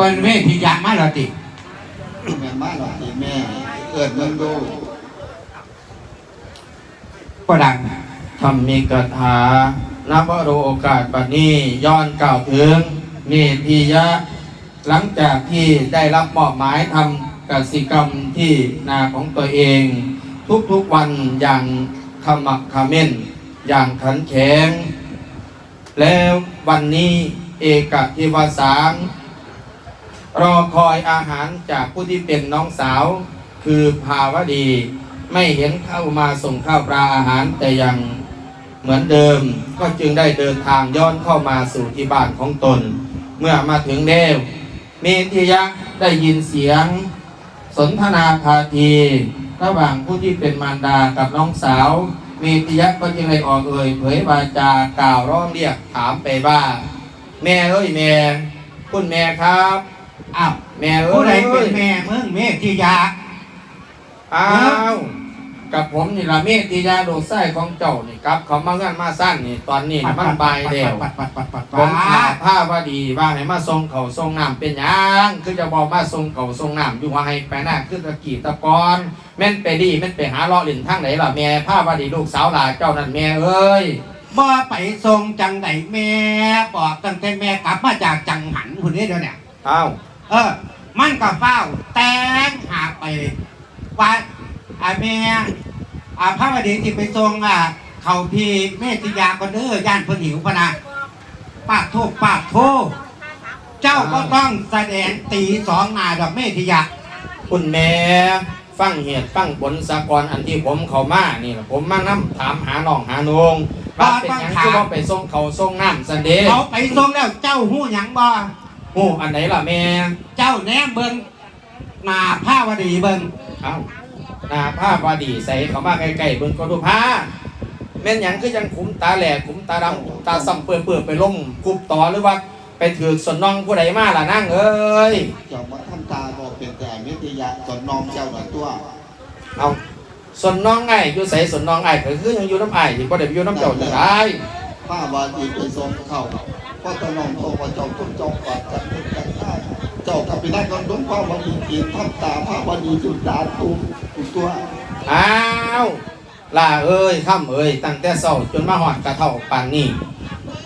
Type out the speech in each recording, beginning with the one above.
ปิ้นเวทียามาแล้วติแม่มาหรอกที่แม่เอิดเมืองดูก็ดังทำมีกถานับว่าโอกาสบัดนี้ย้อนกล่าวถึงเมธียะ หลังจากที่ได้รับมอบหมายทำกสิกรรมที่นาของตัวเอง ทุกๆวันอย่างขมักขม้น อย่างขันแข็งแล้ววันนี้เอกทิวสาง รอคอยอาหารจากผู้ที่เป็นน้องสาว คือภาวดี ไม่เห็นเข้ามาส่งข้าวปลาอาหารแต่ยังเหมือนเดิมก็จึงได้เดินทางย้อนเข้ามาสู่ที่บ้านของตน เมื่อมาถึงเดวเมธิยะได้ยินเสียง สนทนาพาทีระหว่างผู้ที่เป็นมารดากับน้องสาวเมธิยะก็จึงเลยออกเอ่ยเผยวาจากล่าวร้องเรียกถามไปว่า แม่เอ้ยแม่ คุณแม่ครับ อ้าวแม่เอ้ยผู้ใดเป็นแม่มึงเมธียา อ้าวกับผมนี่ละเมธิยาโดดไส้ของเจ้านี่ครับ เขามาเงื่อนมาสั้นนี่ตอนนี้นี่มันบายแล้วปัดปัดปัดปัดผปัมถาดผ้าว่าดีว่าให้มาส่งเขาส่งน้ำเป็นหยังคือจะบอกมาส่งเขาส่งน้ำอยู่ว่าให้ไปหน้าคือตะกี้ตะกอนแม่นไปดีแม่นไปหาเลาะหลินทางไหนล่ะแม่ผ้าว่าดีลูกสาวหลาเจ้านั่นแม่เอ้ย บ่ไปทรงจังไหนแม่บอกตั้งแต่แม่กลับมาจากจังหันคนนี้เดี๋ยวเนี่ยเอ้า เออ มันกับเฝ้า แต่งหาไปว่าอาแม่อาพระวดีที่ไปทรงอะเขาพีเมธิยาก็เด้อย่านเพิ่นหิวพะนะปากโทษปากโทษเจ้าก็ต้องแสดงตีสองนาดอกเมธิยาคุณแม่ฟังเหตุฟังผลสากรอันที่ผมเขามานี่ล่ะผมมานํถามหาน้องหานงว่าเป็นหยังคือว่าไปส่งเขาส่งน้ำสันเดย์เขาไปทรงแล้วเจ้าหู้หยังบ่ โอ้อันไหนล่ะแม่เจ้าแนมเบิงหนาผ้าวดีเบิงเอ้าหน้าผ้าบาดีใส่เขามาใกล้ๆเบิ่งก็ดูผ้าแม่นหยังคือยังขุมตาแหลกขุมตาดำขุมตาซ้ำเปื่อยเปื่อยไปล่มกุบต่อหรือว่าไปถือสนน้องผู้ใดมาล่ะนั่งเอ้ยเจ้ามาทำตาบอกเป็นแต่เมติยะสนนองเจ้าหน่อยตัวเอาสนน้องไอ้อยู่ใส่สนน้องไอ้ก็คือยังอยู่น้ำไอ้ที่บ่ได้ไปอยู่น้ำเจ้าจังไดป้าวาดีเป็นทรงเข้า เพราะตะนองโตว่าเจ้าตุ้มเจ้าปัดจันทร์กันได้เจ้ากับพี่นักกันดุ้งป้าวาดีกินทำตาป้าวาดีจุดตาตุ้มตุ้มตัวอ้าวล่าเอ้ยค่ำเอ้ยตั้งแต่เช้าจนมาหอดกระเท่าปานนี้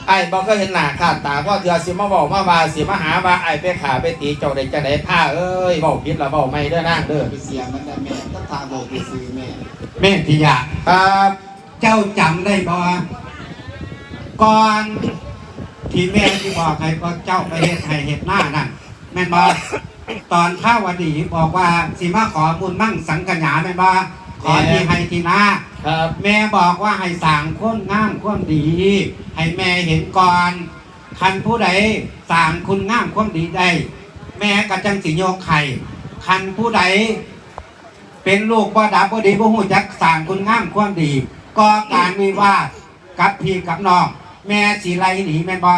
ไอ้บ่เคยเห็นหน้าค่าตาพ่อเถื่อสิมาบอกมาว่าสิมาหาว่าไอ้ไปขาไปตีเจ้าได้จังไดผ้าเอ้ยเว้าผิดละเว้าไม่เด้อนางเด้อไปเสียมันได้แม่ถ้าทางบอกไปซื้อแม่เมธิยาครับ เจ้าจำได้บ่ก่อน ที่แม่ที่บอกให้พวกเจ้าไปเฮ็ดให้เฮ็ดหน้านั่นแม่นบ่ตอนข้าวดีบอกว่าสิมาขอบุญมั่งสังกัญญาแม่นบ่ขอที่ให้ที่หน้าครับแม่บอกว่าให้สั่งคนงามคนดี ให้แม่เห็นก่อนคันผู้ใดสั่งคุณงามคนดีได้ แม่ก็จังสิโยกไข่คันผู้ใดเป็นลูกบ่ดับบ่ดีบ่หูจักสั่งคุณงามความดี ก็การวิวาทกับพี่กับน้อง แม่สีไลหนีแม่นบ่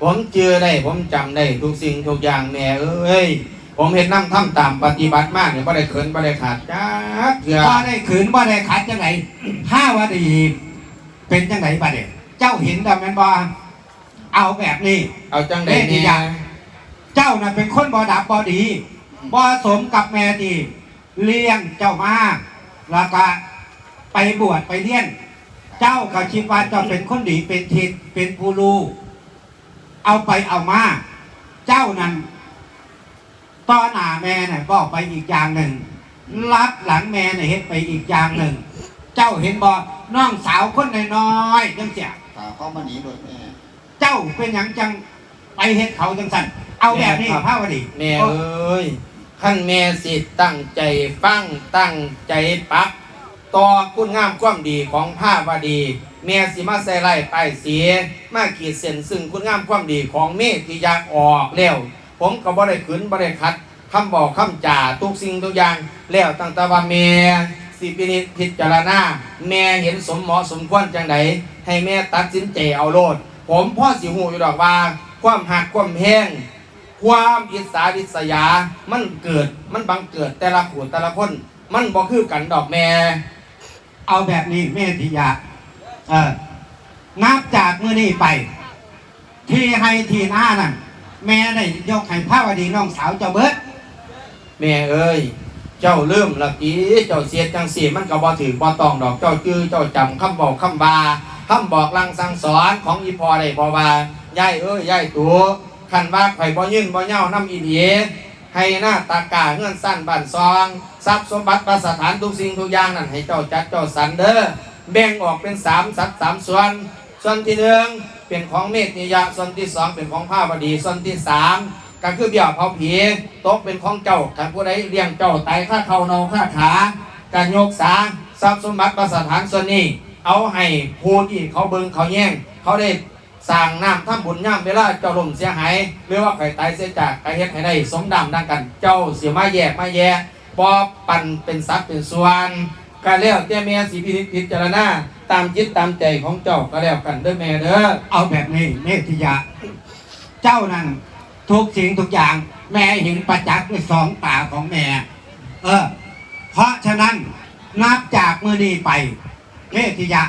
ผมเจอได้ ผมจำได้ทุกสิ่งทุกอย่างแม่เอ้ย ผมเห็นน้ำทำตามปฏิบัติมากเนี่ยบ่ได้เขินบ่ได้ขาดจ้าเถื่อบ่ได้ขืนบ่ได้ขัดจังไหนถ้าว่าดี เป็นจังไหนบัดเดเจ้าเห็นดำแม่นบ่เอาแบบนี้ เอาจังได้แม่ที่เนี่ยอยากเจ้าน่ะเป็นคนบ่ดับบ่ดีบ่สมกับแม่ดีเลี้ยงเจ้ามาแล้วก็ไปบวชไปเลี้ยน เจ้าก็คิดว่าเจ้าเป็นคนดีเป็นทิศเป็นผู้รู้เอาไปเอามา เจ้านั้นต้อนหน้าแม่เนี่ยบอกไปอีกอย่างหนึ่งรับหลังแม่เนี่ยเฮ็ดไปอีกอย่างหนึ่ง เจ้าเห็นบ่น้องสาวคนน้อยๆจังเสียตาเข้ามาหนีโดยแม่เจ้าเป็นหยังจังไปเฮ็ดเขาจังสันเอาแบบนี้พระวดีแม่เอ้ยขั้นแม่สิตั้งใจฟังตั้งใจปัก ต่อคุณงามความดีของผ้าวดี แม่สิมาใส่ไล่ป้ายเสียมาขีดเส้นซึ่งคุณงามความดีของเมฆที่อยากออกแล้ว ผมก็บ่ได้ขืนบ่ได้ขัดคำบอกคำจ่าทุกสิ่งทุกอย่างแล้วตั้งแต่ว่าแม่สิพินิจพิจารณาแม่เห็นสมเหมาะสมควรจังไดให้แม่ตัดสินใจเอาโลด ผมพ่อสิหูอยู่ดอกว่า ความหักความแห้งความอิสาริษยา มันเกิดมันบังเกิดแต่ละขูแต่ละคน มันบ่คือกันดอกแม่ เอาแบบนี้แม่ทิยาเออนับจากมื้อนี้ไป ที่ให้ทีหน้านั่นแม่ได้ยกให้พระวดีน้องสาวเจ้าเบิดแม่เอ้ยเจ้าเริ่มละกี้เจ้าเสียจังสีมันก็บ่ถือบ่ตองดอกเจ้าจื้อเจ้าจำคำบอกคำบาคำบอกลังสั่งสอนของอีพอได้บ่ว่ายายเอ้ยยายตัวคันว่าไข่บ่ยื่นบ่เย้าน้ำอีเดีย ให้หน้าตากาเงื่อนสั้นบ้านซองทรัพย์สมบัติประสถานทุกสิ่งทุกอย่างนั่นให้เจ้าจัดเจ้าสรรเด้อแบ่งออกเป็นสามสัดสามส่วน ส่วนที่หนึ่งเป็นของเมตนิยะส่วนที่สองเป็นของผ้าวดีส่วนที่สามก็คือเบี้ยเผาผีตกเป็นของเจ้าถ้าผู้ใดเลี้ยงเจ้าตายค่าเขาเนาค่าขาการยกสาทรัพย์สมบัติประสถานส่วนนี้ เอาให้ผู้ที่เขาเบิงเขาแย่งเขาได้ สร้างน้ำทำบุญย่ำเวลาเจ้าลมเสียหายหรือว่าใครตายเสียจากใครเฮ็ดให้ได้สมดำดังกัน เจ้าเสียมาแยกมาแยกบอปั่นเป็นทรัพย์เป็นส่วนก็แล้วแต่แม่สิพินิจพิจารณาตามจิตตามใจของเจ้าก็แล้วกันเด้อแม่เด้อเอาแบบนี้เมธิยะ เจ้านั่นทุกสิ่งทุกอย่าง แม่เห็นประจักษ์ด้วยสองตาของแม่ เออ เพราะฉะนั้นนับจากเมื่อนี้ไปเมธิยะ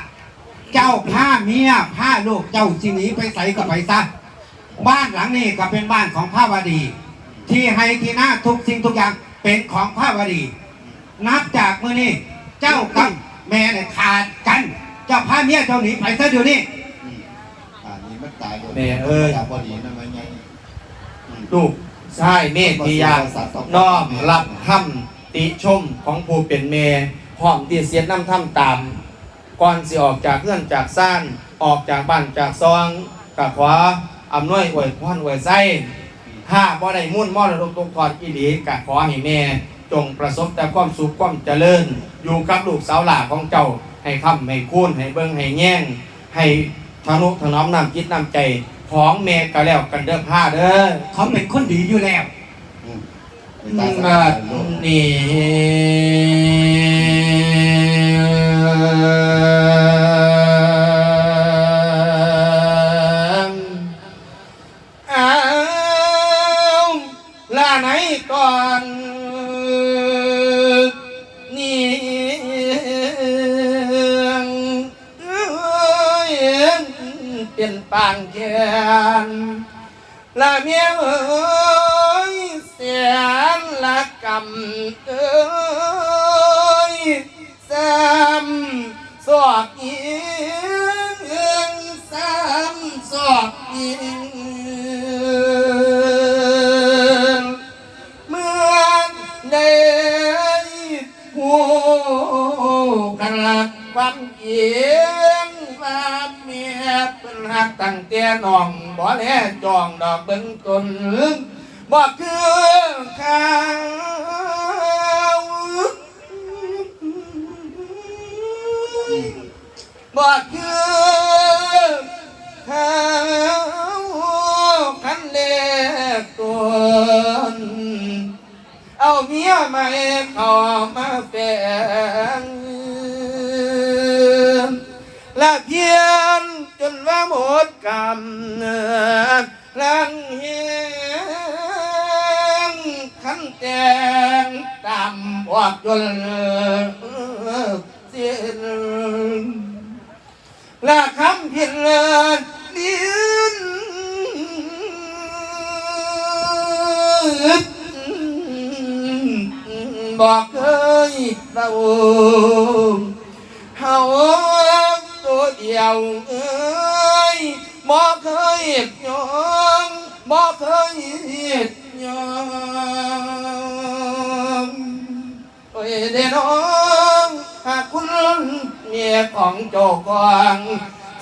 เจ้าผ้าเมียผ้าลูกเจ้าสิหนีไปใส่กับไปซะบ้านหลังนี้ก็เป็นบ้านของพระวดี ที่ให้ที่หน้าทุกสิ่งทุกอย่างเป็นของพระวดี นับจากมือนี้เจ้ากับแม่เนี่ยขาดกัน เจ้าพาเมียเจ้าหนีไปซะเดี๋ยวนี้อืมอ่านี่มันตายหมดแม่เอ้ยจากบอดีนั่นมันไงอืม ลูกชายเมธทิยาน้อมรับคำติชมของผู้เป็นเมพร้อมที่เสียน้ำถ้ำตาม ก่อนสิออกจากเงื่อนจากซ่านออกจากบ้านจากซองกับขวาอำนวยอวยพรอวยไส้ถ้าบ่ได้มุ่นมอดรกตกทอดอีหลีกะขอให้แม่จงประสบแต่ความสุขความเจริญ อยู่กับลูกสาวหลาของเจ้าให้คำให้คูนให้เบิ่งให้แย่ง ให้ทนุถนอมน้ำจิตน้ำใจของแม่ก็แล้วกันเด้อผ้าเด้อเขาเป็นคนดีอยู่แล้วอืมไม่ตายสักมาคน ลูกนี่อ้าวลาไหน ก่อนนี่เอ้ยเป็นปางเมียเอ้ยเสียนละกำเอ้ยซ้ำสอกยิงซ้ำสอกยิงเมื่อได้หูกันละความเอียงว่าเมียเป็นหักตั้งแต่น้องบ่แลจองดอกเบิ้งตนบ่คือข้าว บ่คือข้าวคันเล็กตนเอาเมียม่เข้ามาแฝงและเพียนจนว่าหมดกรรมลังเฮียงขันแตงตามออกจน และคำพินเลินลิ้นบอกเคยเราเยของเจ้ากวาง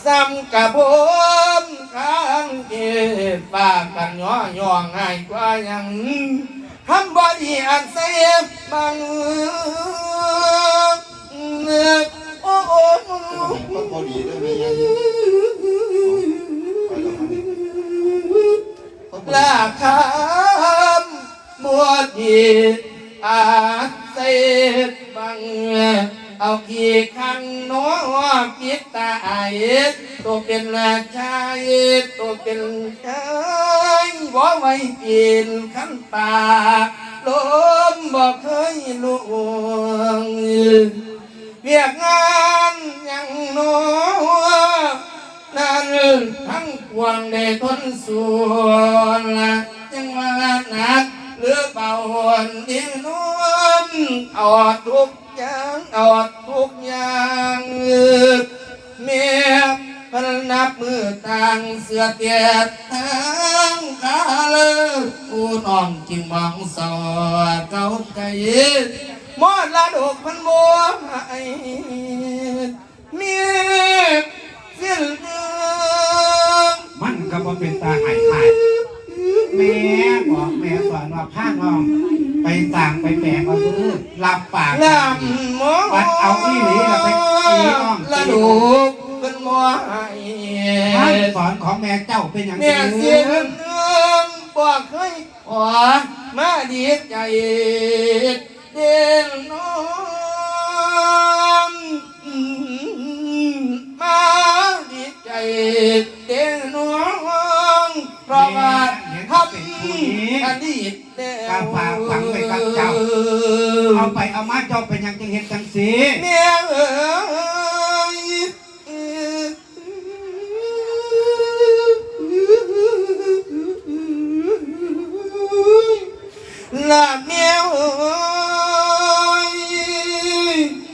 ซ้ำกับผมข้างเก็บปากกันย่อย่องง่ายกว่าหยังทำบอดีอันเสียบังโอ้โอ้ก็พอดีด้วยไม่ยังไปแล้วครับก็พอดีลาคำบวชดี เอาขี้ขังน้อปิดตายตัวเป็นราชาตัวเป็นชายบ่ไว้ปีนขันตาลมบ่เคยลวงเวียกงานยังน้อนั้นทั้งปวงได้ทนส่วนละหนักหรือเบาหวนนิ่มนุ่มอาทุก ย่างอาทุกอย่างเมียพนนับมือต่างเสือเตียดทางขาเลยผู้น้องจิงมองสอดเก้าใจมอดละดกพันบัวให้เมียสิ้นเดือมันก็บ่เป็นตาหายขาดแม่บอกแม่สอนว่าพาน้อง ไปต่างไปแปลงเอาซื้อรับปากลำหมอวัดเอาอีหลีแล้วไปตีน้องละดูกเป็นหมอให้ท่านสอนของแม่เจ้าเป็นอย่างเนี่ยนี้เสียงเรื่องบอกให้ขอมาดีใจเด่นน้องมาดีใจเด่นน้องเพราะว่า ทำอดีตแล้วเอาไปเอามาเจ้าเป็นอย่างจังเห็นจังสีเมียเอ๋ยลาเมียเอ๋ย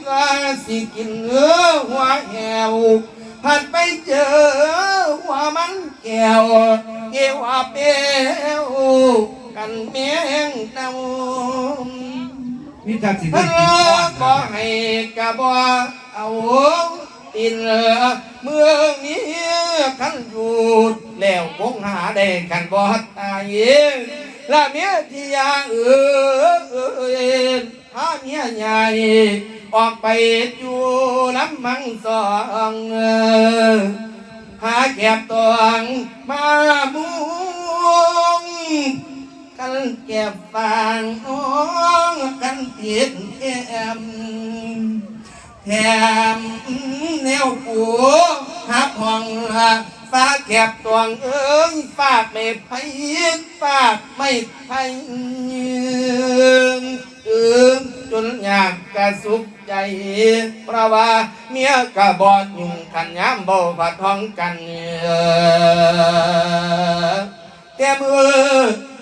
ลาสิกินเออหัวแหวผัดไปเจอหัวมันแก้ว เกว่าเปียวกันเมียงเนานี่จะสิเอได้กินก้อนให้กะบ่เอาตินเมืองนี้ขันอยู่แล้วคงหาได้กันบ่ตายละเมียที่ยาเออเออพาเมียใหญ่ออกไปอยู่ลำมังสอง หาแก็บตองมาบุงกันเก็บฟางน้องกันติดแถมแถมแนวปูหับห้องละฟ้าแก็บตวงเอ้ยฝากไม่ไผ่ฝากไม่ไผ่เอิง จนอยากกระสุกใจเพราะว่าเมียกะบอดยุ่งขันย้ำโบาผัดท้องกันเออแต่มือ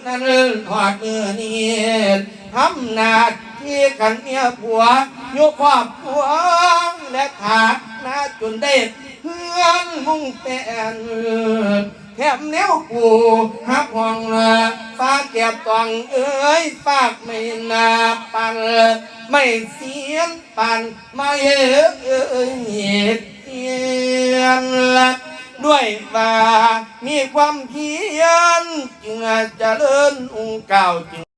นั้นถอดมือนี้ทำหนา ที่กันเมียผัวยกครอบครัวและขาดนาจนได้เพื่อนมุ่งเป็นแถมแนวกูหักห่วงฟ้าเก็บตองเอ้ยฝากไม่นาปันไม่เสียนปันไม่เอ้ยเสียนละด้วยว่ามีความเพียรจึงอาจเจริญองค์เก่าจึง